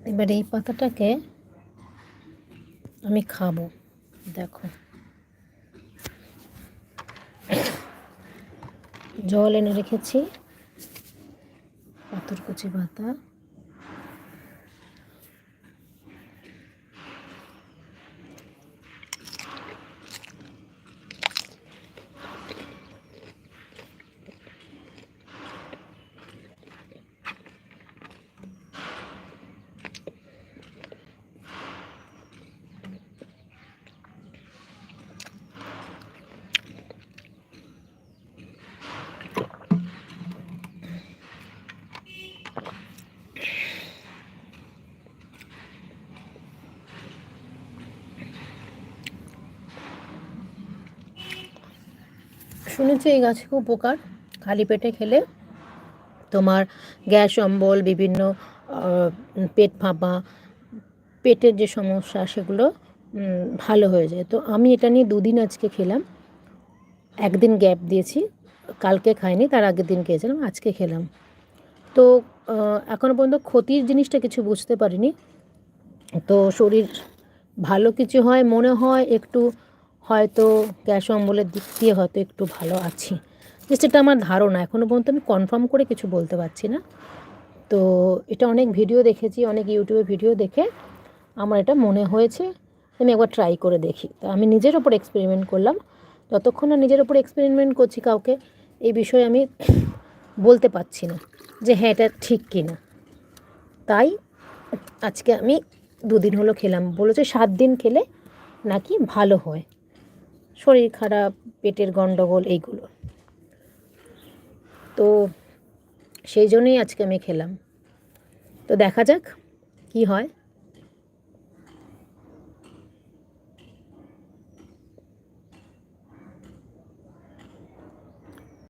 এবার এই পাতাটাকে আমি খাব দেখো। জল এনে রেখেছি পাথরকুচি পাতা। শুনেছি এই গাছে খুব উপকার। খালি পেটে খেলে তোমার গ্যাস, অম্বল, বিভিন্ন পেট ফাঁপা, পেটের যে সমস্যা সেগুলো ভালো হয়ে যায়। তো আমি এটা নিয়ে দুদিন আজকে খেলাম। একদিন গ্যাপ দিয়েছি, কালকে খাইনি, তার আগের দিন খেয়েছিলাম, আজকে খেলাম। তো এখনও পর্যন্ত ক্ষতির জিনিসটা কিছু বুঝতে পারিনি। তো শরীর ভালো কিছু হয়, মনে হয় একটু হয়তো গ্যাস অম্বলের দিক দিয়ে হয়তো একটু ভালো আছি। যেটা আমার ধারণা। এখনও পর্যন্ত আমি কনফার্ম করে কিছু বলতে পারছি না। তো এটা অনেক ভিডিও দেখেছি, অনেক ইউটিউবে ভিডিও দেখে আমার এটা মনে হয়েছে। আমি একবার ট্রাই করে দেখি। তো আমি নিজের ওপর এক্সপেরিমেন্ট করলাম। যতক্ষণ না নিজের ওপর এক্সপেরিমেন্ট করছি কাউকে, এই বিষয়ে আমি বলতে পারছি না যে হ্যাঁ এটা ঠিক কি না তাই আজকে আমি দুদিন হলো খেলাম। বলেছে সাত দিন খেলে নাকি ভালো হয়। শরীর খারাপ, পেটের গণ্ডগোল এইগুলো। তো সেই জন্যই আজকে আমি খেলাম। তো দেখা যাক কি হয়।